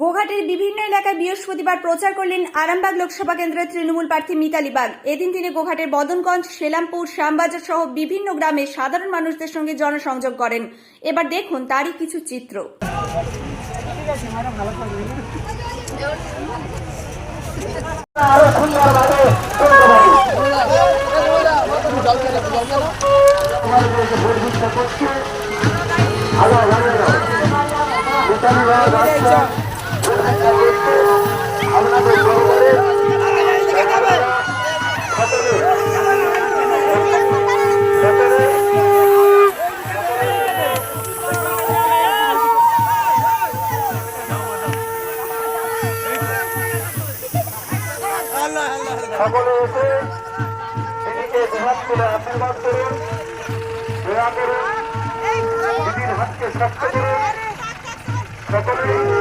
গোঘাটের বিভিন্ন এলাকায় বৃহস্পতিবার প্রচার করলেন আরামবাগ লোকসভা কেন্দ্রের তৃণমূল প্রার্থী মিতালি বাগ। এদিন তিনি গোঘাটের বদনগঞ্জ, সেলামপুর, শ্যামবাজার সহ বিভিন্ন গ্রামে সাধারণ মানুষদের সঙ্গে জনসংযোগ করেন। এবার দেখুন তারই কিছু চিত্র। সকলে সকলে সকলে এসে দিদিকে দুহাত তুলে আশীর্বাদ করুন। দয়া করুন দিদির হাতকে শক্ত করুন। সকলেই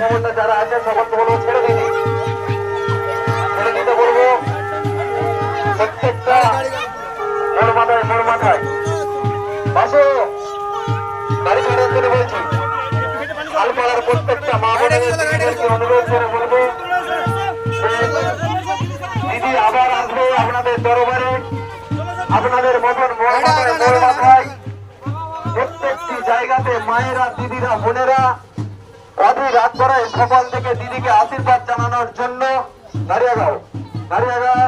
আমি যারা আছে সকলকে বলব ছেড়ে বলব প্রত্যেকটা মাথায় বাসো প্রত্যেকটা মা অনুরোধ করে বলব দিদি আবার আসবে আপনাদের দরবারে আপনাদের মতন মোড় মাথায় জায়গাতে মায়েরা, দিদিরা, বোনেরা, অধীর রাত করায় সকাল থেকে দিদিকে আশীর্বাদ জানানোর জন্য দাঁড়িয়ে যাও দাঁড়িয়ে গাও